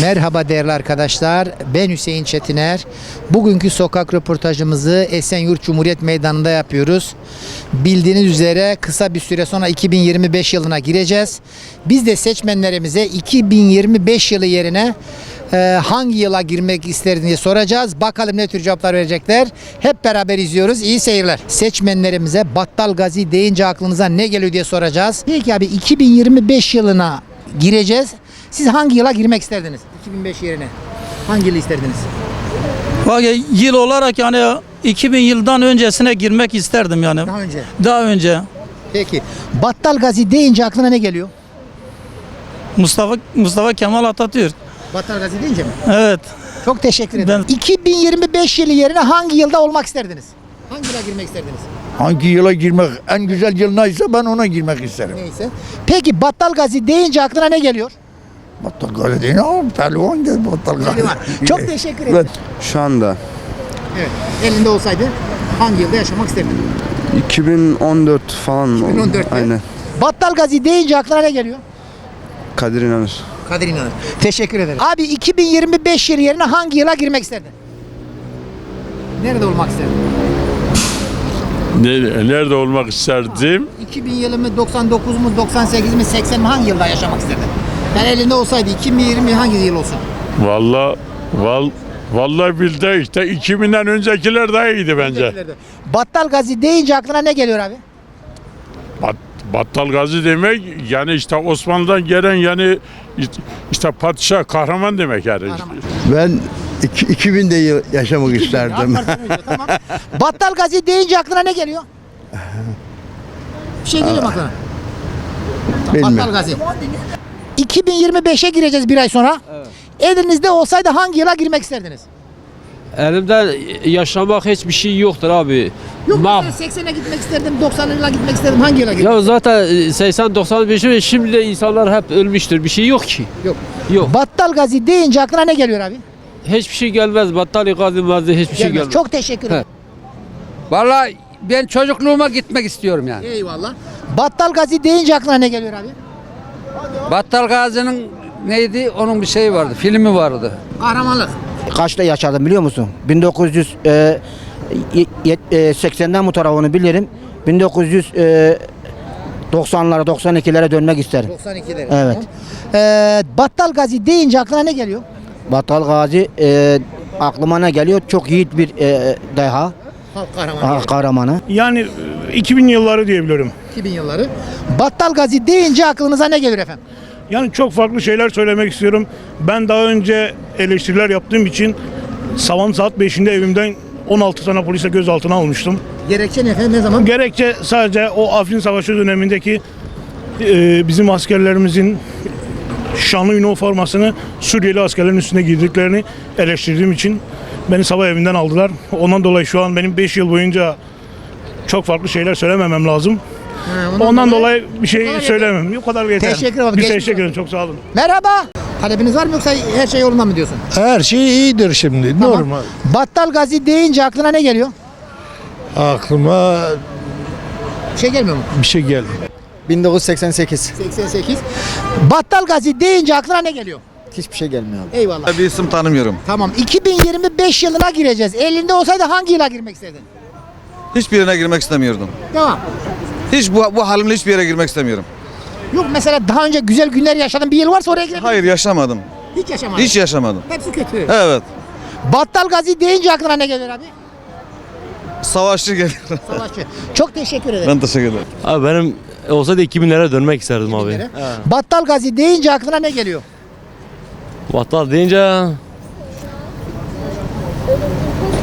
Merhaba değerli arkadaşlar. Ben Hüseyin Çetiner. Bugünkü sokak röportajımızı Esenyurt Cumhuriyet Meydanı'nda yapıyoruz. Bildiğiniz üzere kısa bir süre sonra 2025 yılına gireceğiz. Biz de seçmenlerimize 2025 yılı yerine e, hangi yıla girmek isterdin diye soracağız. Bakalım ne tür cevaplar verecekler. Hep beraber izliyoruz. İyi seyirler. Seçmenlerimize Battal Gazi deyince aklınıza ne geliyor diye soracağız. Peki abi 2025 yılına gireceğiz. Siz hangi yıla girmek isterdiniz? 2005 yerine. Hangi yılı isterdiniz? Vallahi yıl olarak yani 2000 yıldan öncesine girmek isterdim yani. Daha önce. Daha önce. Peki. Battal Gazi deyince aklına ne geliyor? Mustafa Mustafa Kemal Atatürk. Battal Gazi deyince mi? Evet. Çok teşekkür ederim. Ben- 2025 yılı yerine hangi yılda olmak isterdiniz? Hangi yıla girmek isterdiniz? Hangi yıla girmek en güzel yıl neyse ben ona girmek isterim. Neyse. Peki Battal Gazi deyince aklına ne geliyor? Battal Gazi değil ama gel Battal Gazi. Çok teşekkür ederim. Şu anda Evet. Elinde olsaydı hangi yılda yaşamak isterdin? 2014 falan. 2014 'te. Aynen. Battal Gazi deyince aklına ne geliyor? Kadir İnanır. Kadir İnanır. Teşekkür ederim. Abi 2025 yılı yerine hangi yıla girmek isterdin? Nerede olmak isterdin? Ne- Nerede olmak isterdim? 2000 yılı mı, 99 mu, 98 mi, 80 mi hangi yılda yaşamak isterdin? Yani elinde olsaydı 2020 hangi yıl olsun? Valla val vallahi bildi işte 2000'den öncekiler daha iyiydi bence. Battal Gazi deyince aklına ne geliyor abi? Bat, Battal Gazi demek yani işte Osmanlı'dan gelen yani işte padişah kahraman demek yani. Ben iki- 2000'de yıl yaşamak isterdim. tamam. Battal Gazi deyince aklına ne geliyor? Bir şey geliyor aklına? Battal Bilmem. Gazi. 2025'e gireceğiz bir ay sonra. Elinizde olsaydı hangi yıla girmek isterdiniz? Elimde yaşamak hiçbir şey yoktur abi. Yok Ma- mesela 80'e gitmek isterdim, 90 yıla gitmek isterdim. Hangi yıla girmek ya zaten 80-95 yıl şimdi de insanlar hep ölmüştür. Bir şey yok ki. Yok. Yok. Battal Gazi deyince aklına ne geliyor abi? Hiçbir şey gelmez. Battali gazi mazı hiçbir şey Gelmez. gelmez. Çok teşekkür ederim. Vallahi ben çocukluğuma gitmek istiyorum yani. Eyvallah. Battal Gazi deyince aklına ne geliyor abi? Battal Gazi'nin neydi? Onun bir şeyi vardı. Filmi vardı. Kahramanlık. Kaçta yaşadım biliyor musun? 1980'den bu tarafını bilirim. 1990'lara 92'lere dönmek isterim. 92'leri. Evet. Ee, Battal Gazi deyince aklına ne geliyor? Batal Gazi e, aklıma ne geliyor? Çok yiğit bir e, deha, Halk kahramanı. ah, kahramanı. Yani e, 2000 yılları diyebilirim. 2000 yılları. Battal Gazi deyince aklınıza ne geliyor efendim? Yani çok farklı şeyler söylemek istiyorum. Ben daha önce eleştiriler yaptığım için sabahın saat 5'inde evimden 16 tane polise gözaltına almıştım. Gerekçe ne efendim ne zaman? Gerekçe sadece o Afrin Savaşı dönemindeki e, bizim askerlerimizin şanlı üniformasını Suriyeli askerlerin üstüne giydiklerini eleştirdiğim için beni sabah evinden aldılar. Ondan dolayı şu an benim 5 yıl boyunca çok farklı şeyler söylememem lazım. Ha, Ondan dolayı bir Bu şey söylemem. O kadar yeter. Teşekkür ederim. Biz Geçmiş teşekkür ederim. Çok sağ olun. Merhaba. Talebiniz var mı yoksa her şey yolunda mı diyorsun? Her şey iyidir şimdi Tamam. normal. Battal Gazi deyince aklına ne geliyor? Aklıma Bir şey gelmiyor mu? bir şey gelmiyor. 1988. 88. Battal Gazi deyince aklına ne geliyor? Hiçbir şey gelmiyor. Eyvallah. Bir isim tanımıyorum. Tamam. 2025 yılına gireceğiz. Elinde olsaydı hangi yıla girmek isterdin? Hiçbirine girmek istemiyordum. Devam. Hiç bu, bu halimle hiçbir yere girmek istemiyorum. Yok mesela daha önce güzel günler yaşadığın bir yıl varsa oraya girebilirsin. Hayır yaşamadım. Hiç yaşamadın. Hiç yaşamadım. Hepsi kötü. Evet. Battal Gazi deyince aklına ne geliyor abi? Savaşçı geliyor. Savaşçı. Çok teşekkür ederim. ben teşekkür ederim. Abi benim olsaydı 2000'lere dönmek isterdim abi. Battal Gazi deyince aklına ne geliyor? Battal deyince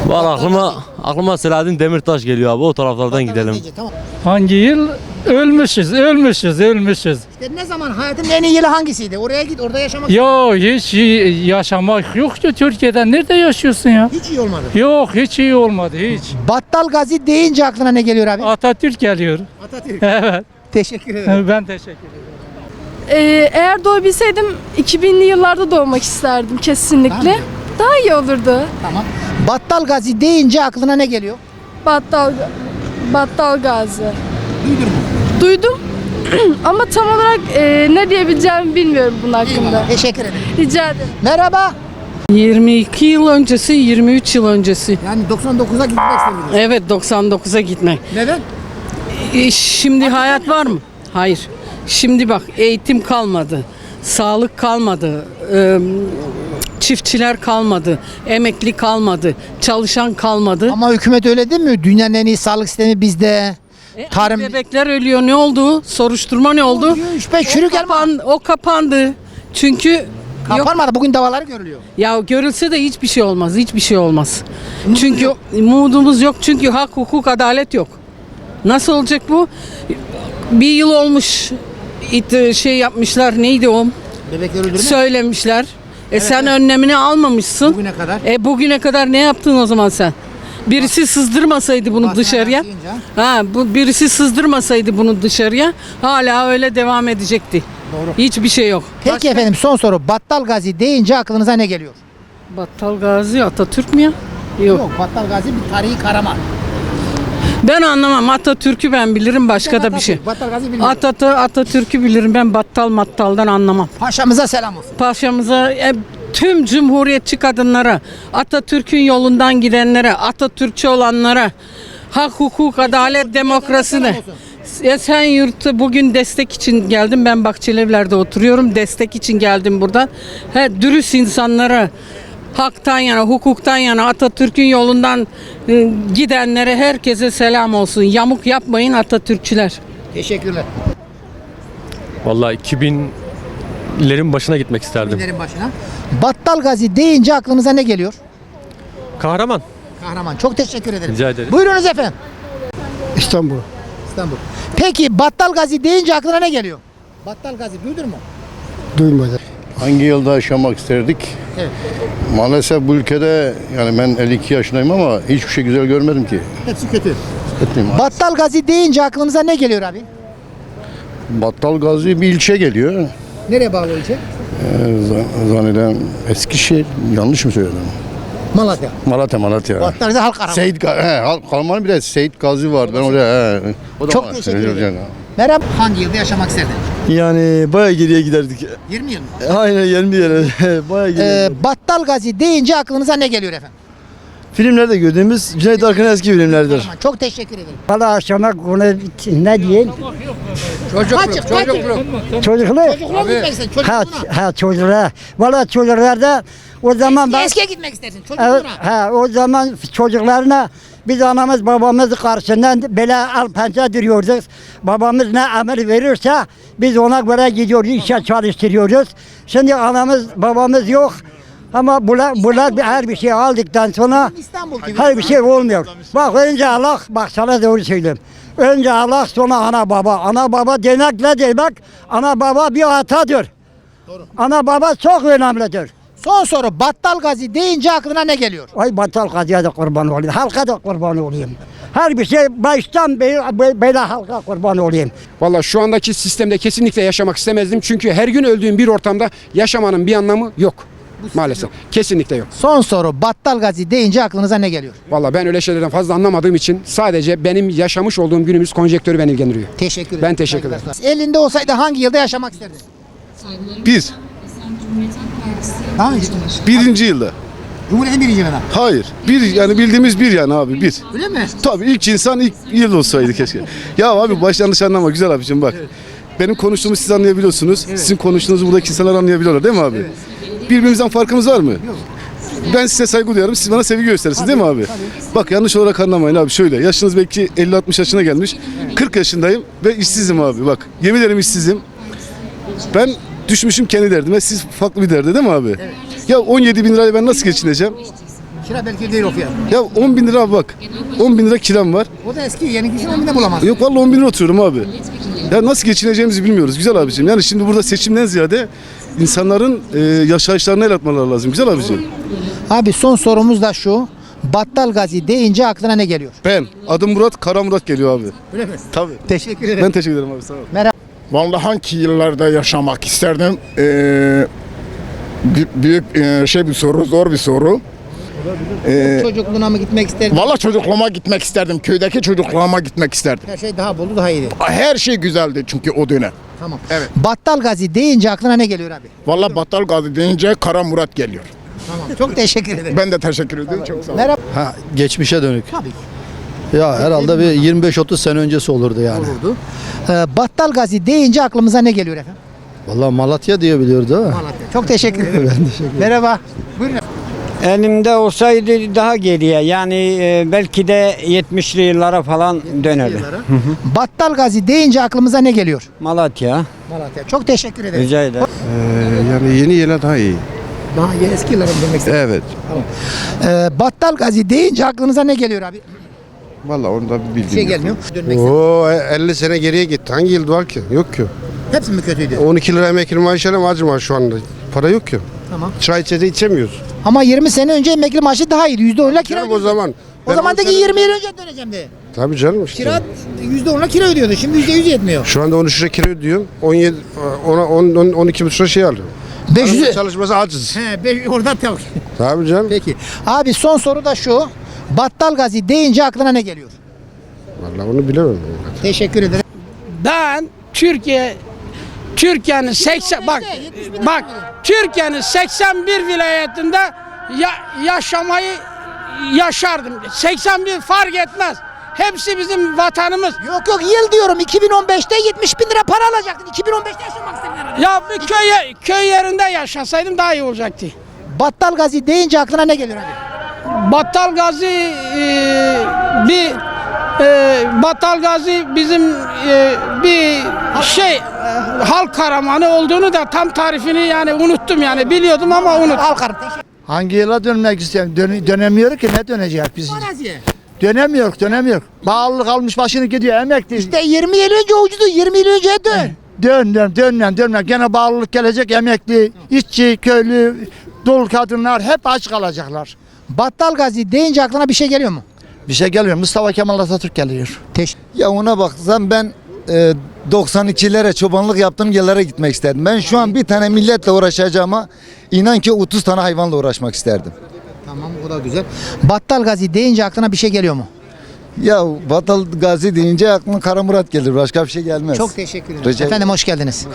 Var aklıma aklıma Selahattin Demirtaş geliyor abi o taraflardan gidelim. Tamam. Hangi yıl? Ölmüşüz, ölmüşüz, ölmüşüz. İşte ne zaman hayatın en iyi yılı hangisiydi? Oraya git, orada yaşamak Ya hiç iyi yaşamak yok ki Türkiye'de. Nerede yaşıyorsun ya? hiç iyi olmadı. Yok hiç iyi olmadı hiç. Battal Gazi deyince aklına ne geliyor abi? Atatürk geliyor. Atatürk. Evet. Teşekkür ederim. Ben teşekkür ederim. Ee, eğer doğabilseydim 2000'li yıllarda doğmak isterdim kesinlikle. Mı? Daha iyi olurdu. Tamam. Battal Gazi deyince aklına ne geliyor? Battal Battal Gazi. Duydun mu? Duydum. Ama tam olarak e, ne diyebileceğimi bilmiyorum bunun hakkında. Teşekkür ederim. Rica ederim. Merhaba. 22 yıl öncesi, 23 yıl öncesi. Yani 99'a gitmek istemiyoruz. Evet 99'a gitmek. Neden? E, şimdi hayat var mı? Hayır. Şimdi bak eğitim kalmadı. Sağlık kalmadı. e, çiftçiler kalmadı. Emekli kalmadı. Çalışan kalmadı. Ama hükümet öyle değil mi? Dünyanın en iyi sağlık sistemi bizde. E, Tarım Bebekler ölüyor. Ne oldu? Soruşturma ne oldu? 3-5 çürük o, elma. kapan, o kapandı. Çünkü Kapanmadı. Bugün davaları görülüyor. ya görülse de hiçbir şey olmaz. Hiçbir şey olmaz. çünkü umudumuz yok. Çünkü hak, hukuk, adalet yok. Nasıl olacak bu? Bir yıl olmuş şey yapmışlar. Neydi o? Bebekler öldürme. Söylemişler. E sen önlemini almamışsın. Bugüne kadar. E bugüne kadar ne yaptın o zaman sen? Birisi sızdırmasaydı bunu Basmaya dışarıya. Ha bu birisi sızdırmasaydı bunu dışarıya hala öyle devam edecekti. Doğru. Hiçbir şey yok. Peki efendim son soru. Battal Gazi deyince aklınıza ne geliyor? Battal Gazi Atatürk mü ya? Yok. Battal Gazi bir tarihi kahraman. Ben anlamam. Atatürk'ü ben bilirim başka da bir şey. Battal Gazi bilmiyorum. Atatürk'ü bilirim. Ben battal mattaldan anlamam. Paşamıza selam olsun. Paşamıza e, tüm cumhuriyetçi kadınlara, Atatürk'ün yolundan gidenlere, Atatürkçü olanlara, hak, hukuk, adalet, demokrasine. Esenyurt'a bugün destek için geldim. Ben Bahçelievler'de oturuyorum. Destek için geldim buradan. He, dürüst insanlara, haktan yana, hukuktan yana, Atatürk'ün yolundan e, gidenlere herkese selam olsun. Yamuk yapmayın Atatürkçüler. Teşekkürler. Vallahi 2000'lerin başına gitmek isterdim. Binlerin başına. Battal Gazi deyince aklınıza ne geliyor? Kahraman. Kahraman. Çok teşekkür ederim. Rica ederim. Buyurunuz efendim. İstanbul. İstanbul. Peki Battal Gazi deyince aklına ne geliyor? Battal Gazi duydun mu? Duymadım. Hangi yılda yaşamak isterdik? Evet. Maalesef bu ülkede yani ben 52 yaşındayım ama hiçbir şey güzel görmedim ki. Hepsi kötü. Etmeyeyim. Battal Gazi deyince aklınıza ne geliyor abi? Battal Gazi bir ilçe geliyor. Nereye bağlı ilçe? Ee, zannederim Eskişehir. Yanlış mı söyledim? Malatya. Malatya, Malatya. Battal Gazi halk kahramanı. Seyit Ga- he, Halk Kalmanı bir de Seyit Gazi var. Ben oraya he. O da Çok var. teşekkür ederim. Merhaba. Hangi yılda yaşamak isterdin? Yani baya geriye giderdik. 20 yıl mı? Aynen 20 yere. baya Ee, Battal Gazi deyince aklınıza ne geliyor efendim? Filmlerde gördüğümüz Cüneyt Arkın eski filmlerdir. Tamam, Çok teşekkür ederim. Valla aşama konu ne diyeyim? Çocukluk, çocukluk. Çocuklar. Çocukluğa mı gitmek istedin? Ha, Çocukluğuna. ha çocuklar. Valla çocuklarda o zaman ben... Eskiye gitmek isterdin. Evet, Çocukluğuna. ha, o zaman çocuklarına biz anamız babamız karşısından böyle al pençe duruyorduk. Babamız ne emir verirse biz ona göre gidiyoruz, işe çalıştırıyoruz. Şimdi anamız babamız yok. Ama bunlar, bunlar her bir şey aldıktan sonra her bir şey olmuyor. Bak önce Allah, bak sana doğru söyleyeyim. Önce Allah sonra ana baba. Ana baba demek ne demek? Ana baba bir atadır. Ana baba çok önemlidir. Son soru. Battal Gazi deyince aklına ne geliyor? Ay batal kadıya da kurban olayım. Halka da kurban olayım. Her bir şey baştan beri böyle, halka kurban olayım. Valla şu andaki sistemde kesinlikle yaşamak istemezdim. Çünkü her gün öldüğüm bir ortamda yaşamanın bir anlamı yok. Maalesef. Kesinlikle yok. Son soru. Battal Gazi deyince aklınıza ne geliyor? Valla ben öyle şeylerden fazla anlamadığım için sadece benim yaşamış olduğum günümüz konjektörü beni ilgilendiriyor. Teşekkür ederim. Ben teşekkür ederim. Elinde olsaydı hangi yılda yaşamak isterdin? Bir. Önce. Birinci yılda. Cumhuriyet'in birinci yılında. Hayır. Bir yani bildiğimiz bir yani abi bir. Öyle mi? Tabii ilk insan ilk yıl olsaydı keşke. ya abi baş yanlış anlama güzel abicim bak. Benim konuştuğumu siz anlayabiliyorsunuz. Sizin konuştuğunuzu buradaki insanlar anlayabiliyorlar değil mi abi? Birbirimizden farkımız var mı? Ben size saygı duyarım, siz bana sevgi gösterirsiniz değil mi abi? Bak yanlış olarak anlamayın abi şöyle. Yaşınız belki 50-60 yaşına gelmiş. 40 yaşındayım ve işsizim abi bak. Yemin ederim işsizim. Ben düşmüşüm kendi derdime, siz farklı bir derde değil mi abi? Ya 17 bin lirayla ben nasıl geçineceğim? Kira belki değil o fiyat. Ya 10 bin lira bak. 10 bin lira kiram var. O da eski. Yeni kişi 10 binde bulamaz. Yok vallahi 10 bin lira oturuyorum abi. Ya nasıl geçineceğimizi bilmiyoruz güzel abicim. Yani şimdi burada seçimden ziyade insanların e, yaşayışlarına el atmaları lazım. Güzel abicim. Abi son sorumuz da şu. Battal Gazi deyince aklına ne geliyor? Ben adım Murat, Kara Murat geliyor abi. Öyle mi? Tabii. Teşekkür ederim. Ben teşekkür ederim abi sağ ol. Vallahi hangi yıllarda yaşamak isterdim? Ee, büyük, e, şey bir soru, zor bir soru. Ee, Çocukluğuna mı gitmek isterdin? Valla çocukluğuma gitmek isterdim. Köydeki çocukluğuma gitmek isterdim. Her şey daha bolu daha iyiydi. Her şey güzeldi çünkü o dönem. Tamam. Evet. Battal Gazi deyince aklına ne geliyor abi? Valla Battal Gazi deyince Kara Murat geliyor. Tamam. Çok teşekkür ederim. Ben de teşekkür ederim. Çok sağ olun. Merhaba. Ha, geçmişe dönük. Tabii. Ya herhalde bir 25-30 sene öncesi olurdu yani. Olurdu. Ee, Battal Gazi deyince aklımıza ne geliyor efendim? Vallahi Malatya diye biliyordu ama. Malatya. Çok teşekkür ederim. Merhaba. Buyurun. Elimde olsaydı daha geriye yani e, belki de 70'li yıllara falan dönerdi. Battal Gazi deyince aklımıza ne geliyor? Malatya. Malatya. Çok teşekkür ederim. Rica ederim. yani yeni yıla daha iyi. Daha eski yıllara mı dönmek istedim? Evet. Ee, Battal Gazi deyince aklınıza ne geliyor abi? Valla onu da bir Bir şey gelmiyor. Dönmek istedim. Oo 50 sene geriye gitti. Hangi yıl var ki? Yok ki. Hepsi mi kötüydü? 12 lira emekli maaşıyla mı acıma şu anda? Para yok ki. Tamam. Çay içeceğiz içemiyoruz. Ama 20 sene önce emekli maaşı daha iyiydi. %10'la kira Canım o ödüyordu. zaman. O zaman de ki 20 yıl önce döneceğim de. Tabii canım işte. Kira %10'la kira ödüyordu. Şimdi %100 yetmiyor. Şu anda 13 lira kira ödüyorum. 17, ona 10, 10 12 buçuk lira şey alıyorum. 500 Hanım Çalışması aciz. He, beş- orada tak. Tabii canım. Peki. Abi son soru da şu. Battal Gazi deyince aklına ne geliyor? Vallahi onu bilemem. Teşekkür ederim. Ben Türkiye Türkiye'nin 80 bak bak Türkiye'nin 81 vilayetinde ya, yaşamayı yaşardım. 81 fark etmez. Hepsi bizim vatanımız. Yok yok yıl diyorum. 2015'te 70 bin lira para alacaktın. 2015'te yaşamak istedin herhalde. Ya bir köy köy yerinde yaşasaydım daha iyi olacaktı. Battal Gazi deyince aklına ne geliyor abi? Battal Gazi e, bir e, Battal Gazi bizim e, bir şey halk kahramanı olduğunu da tam tarifini yani unuttum yani biliyordum ama unuttum. Hangi yıla dönmek istiyorum? Dön, dönemiyor ki ne dönecek biz? Dönemiyor, dönemiyor. Bağlılık almış başını gidiyor emekli. İşte 20 yıl önce ucuzdu. 20 yıl önce dön. Dön dön dönmem dönmem. Gene bağlılık gelecek emekli, işçi, köylü, dul kadınlar hep aç kalacaklar. Battal Gazi deyince aklına bir şey geliyor mu? Bir şey geliyor. Mustafa Kemal Atatürk geliyor. Teş Ya ona baksan ben e, 92'lere çobanlık yaptığım yerlere gitmek isterdim. Ben şu an bir tane milletle uğraşacağıma inan ki 30 tane hayvanla uğraşmak isterdim. Tamam o da güzel. Battal Gazi deyince aklına bir şey geliyor mu? Ya Batal Gazi deyince aklıma Kara Murat gelir. Başka bir şey gelmez. Çok teşekkür ederim. Rica ederim. Efendim hoş geldiniz.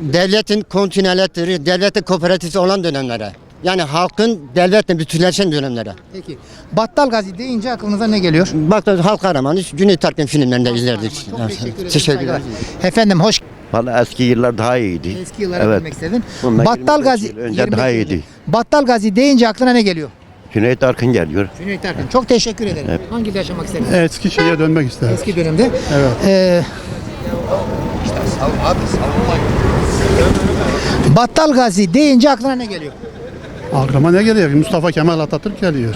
Devletin kontinüeletleri, devletin kooperatifi olan dönemlere. Yani halkın devletle bütünleşen dönemlere. Peki. Battal Gazi deyince aklınıza ne geliyor? Bak halk kahramanı Cüneyt Arkın filmlerinde izlerdik. Çok teşekkür ederim. Teşekkür ederim. Saygılar. Efendim hoş Valla eski yıllar daha iyiydi. Eski yıllara Evet. dönmek istedin. Bundan Battal 25 Gazi yıl önce 25 daha yıl iyiydi. Battal Gazi deyince aklına ne geliyor? Cüneyt Arkın geliyor. Cüneyt Arkın. Çok teşekkür ederim. Hangi yaşamak istedin? Eski şeye dönmek isterim. Eski dönemde. Evet. Ee, Battal Gazi deyince aklına ne geliyor? Aklıma ne geliyor? Mustafa Kemal Atatürk geliyor.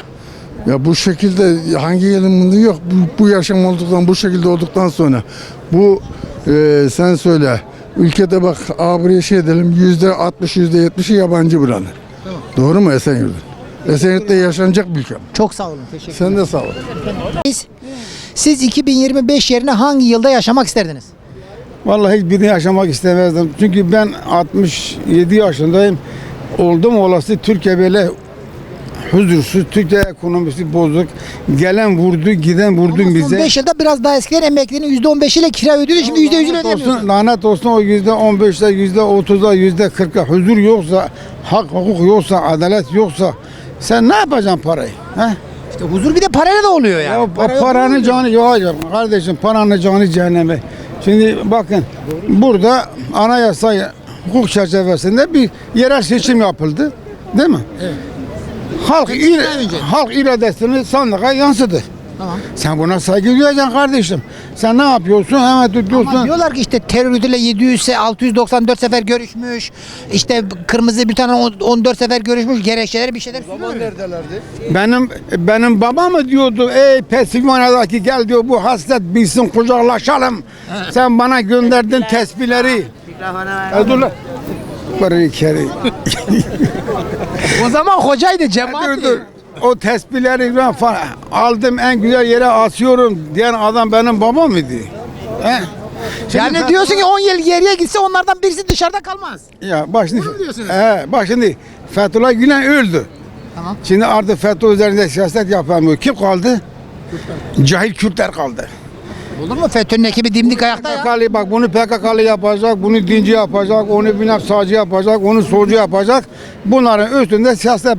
Ya bu şekilde hangi yılında yok bu, bu yaşam olduktan bu şekilde olduktan sonra bu e, sen söyle ülkede bak abriye şey edelim yüzde 60 yüzde 70'i yabancı buranın. Doğru mu Esenyurt'un? Esenyurt'ta yaşanacak bir ülke. Çok sağ olun. Teşekkür Sen de sağ ol. Siz, siz 2025 yerine hangi yılda yaşamak isterdiniz? Vallahi hiçbirini yaşamak istemezdim. Çünkü ben 67 yaşındayım. Oldum olası Türkiye böyle huzursuz, Türkiye ekonomisi bozuk. Gelen vurdu, giden vurdu Ama son bize. 5 yılda biraz daha eskiden emeklinin %15 ile kira ödüyordu. Şimdi %100 ile ödemiyorsun. olsun, lanet olsun o yüzde 15'te, yüzde 30'da, yüzde 40'a huzur yoksa, hak hukuk yoksa, adalet yoksa sen ne yapacaksın parayı? He? İşte huzur bir de parayla da oluyor yani. Ya Para paranın canı yok kardeşim paranın canı cehenneme. Şimdi bakın burada anayasa hukuk çerçevesinde bir yerel seçim yapıldı. Değil mi? Evet. Halk, ir, halk iradesini sandığa yansıdı. Tamam. Sen buna saygı duyacaksın kardeşim. Sen ne yapıyorsun? Hemen tutuyorsun. Ama diyorlar ki işte terör örgütüyle 700 se 694 sefer görüşmüş. İşte kırmızı bir tane 14 sefer görüşmüş. Gerekçeleri bir şeyler sunuyor. Benim benim baba mı diyordu ey Pensilvanya'daki gel diyor bu hasret bilsin kucaklaşalım. Sen bana gönderdin tesbihleri. E, dur lan. Bari kere. O zaman hocaydı dur cemaat. dur. O tesbihleri ben falan aldım en güzel yere asıyorum diyen adam benim babam mıydı? He? Şimdi Yani ben- diyorsun ki 10 yıl geriye gitse onlardan birisi dışarıda kalmaz. Ya bak şimdi, diyorsunuz. he, bak şimdi Fethullah Gülen öldü. Tamam. Şimdi artık FETÖ üzerinde siyaset yapamıyor. Kim kaldı? Cahil Kürtler kaldı. Olur mu? FETÖ'nün ekibi dimdik ayakta ya. PKK'lı bak bunu PKK'lı yapacak, bunu dinci yapacak, onu bilmem sağcı yapacak, onu solcu yapacak. Bunların üstünde siyaset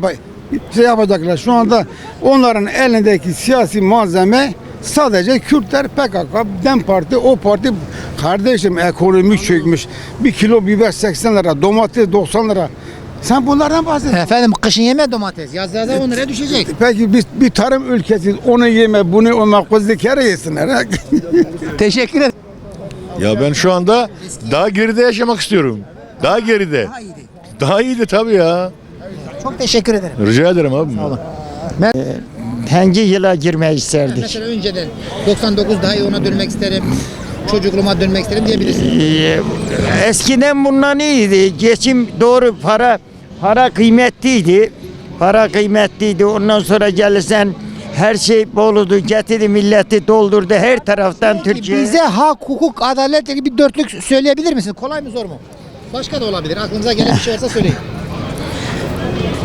şey yapacaklar. Şu anda onların elindeki siyasi malzeme sadece Kürtler, PKK, DEM Parti, o parti kardeşim ekonomi çökmüş. Bir kilo biber 80 lira, domates 90 lira. Sen bunlardan bahsediyorsun. Efendim kışın yeme domates. Yaz yazda 10 liraya düşecek. Peki biz bir tarım ülkesiyiz. Onu yeme, bunu o kızlı kere yesinler. Teşekkür ederim. Ya ben şu anda daha geride yaşamak istiyorum. Daha geride. Daha iyiydi. Daha iyiydi tabii ya. Çok teşekkür ederim. Rica ederim abi. Hangi yıla girmeyi isterdik? Mesela önceden 99 daha iyi ona dönmek isterim. Çocukluğuma dönmek isterim diyebilirsin. Ee, Eskiden bundan iyiydi. Geçim doğru para para kıymetliydi. Para kıymetliydi. Ondan sonra gelirsen her şey boludu. Getirdi milleti doldurdu her taraftan Türkiye. Bize hak, hukuk, adalet gibi bir dörtlük söyleyebilir misin? Kolay mı zor mu? Başka da olabilir. Aklınıza gelen bir şey varsa söyleyin.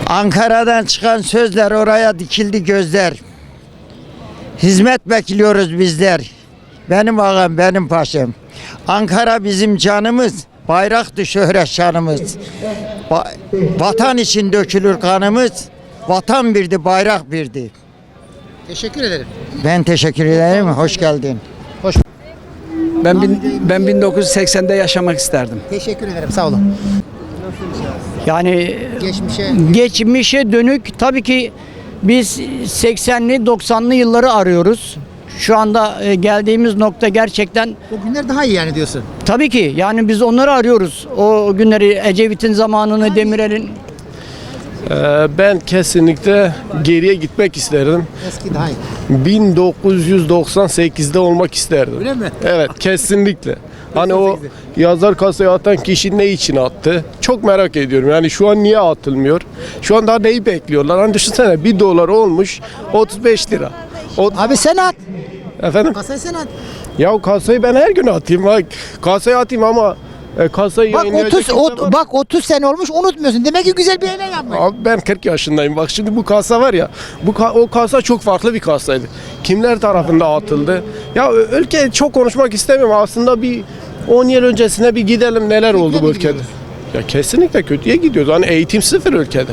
Ankara'dan çıkan sözler oraya dikildi gözler. Hizmet bekliyoruz bizler. Benim ağam, benim paşam. Ankara bizim canımız. Bayraktı şöhret şanımız. Ba- vatan için dökülür kanımız. Vatan birdi, bayrak birdi. Teşekkür ederim. Ben teşekkür ederim. Hoş geldin. Ben bin, ben 1980'de yaşamak isterdim. Teşekkür ederim. Sağ olun. Yani Geçmişe geçmişe dönük tabii ki biz 80'li 90'lı yılları arıyoruz. Şu anda e, geldiğimiz nokta gerçekten o günler daha iyi yani diyorsun. tabii ki yani biz onları arıyoruz. O günleri Ecevit'in zamanını, Demirel'in Ee, Ben kesinlikle geriye gitmek isterdim. Eski daha iyi. 1998'de olmak isterdim. Öyle mi? Evet kesinlikle. Hani o yazar kasaya atan kişi ne için attı? Çok merak ediyorum. Yani şu an niye atılmıyor? Şu an daha neyi bekliyorlar? Hani düşünsene 1 dolar olmuş 35 lira. O, Abi sen at. Efendim? Kasayı sen at. Ya kasayı ben her gün atayım. Bak kasayı atayım ama e, kasayı Bak yayınlayacak 30 kimse ot- bak 30 sene olmuş unutmuyorsun. Demek ki güzel bir eylem yapmış. Abi ben 40 yaşındayım. Bak şimdi bu kasa var ya. Bu ka- o kasa çok farklı bir kasaydı. Kimler tarafında atıldı? Ya ö- ülke çok konuşmak istemiyorum. Aslında bir 10 yıl öncesine bir gidelim neler oldu bu ülkede. Ya kesinlikle kötüye gidiyoruz. Hani eğitim sıfır ülkede.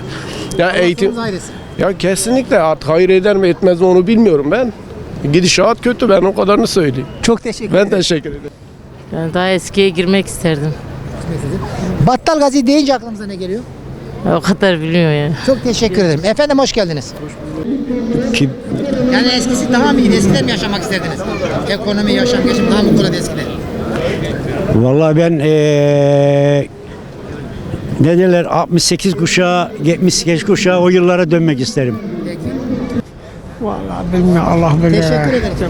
Ya eğitim ayrısı. ya kesinlikle artık hayır eder mi etmez mi onu bilmiyorum ben. Gidişat kötü ben o kadarını söyleyeyim. Çok teşekkür Ben ederim. teşekkür ederim. Yani daha eskiye girmek isterdim. Battal Gazi deyince aklımıza ne geliyor? O kadar biliyor yani. Çok teşekkür ederim. Efendim hoş geldiniz. Kim? Yani eskisi daha mı iyiydi? Eskiden mi yaşamak isterdiniz? Ekonomi, yaşam, geçim daha mı kolaydı eskiden? Vallahi ben eee ne derler 68 kuşağı, 78 kuşağı o yıllara dönmek isterim. Vallahi bilmiyorum Allah bilir. Teşekkür ederim.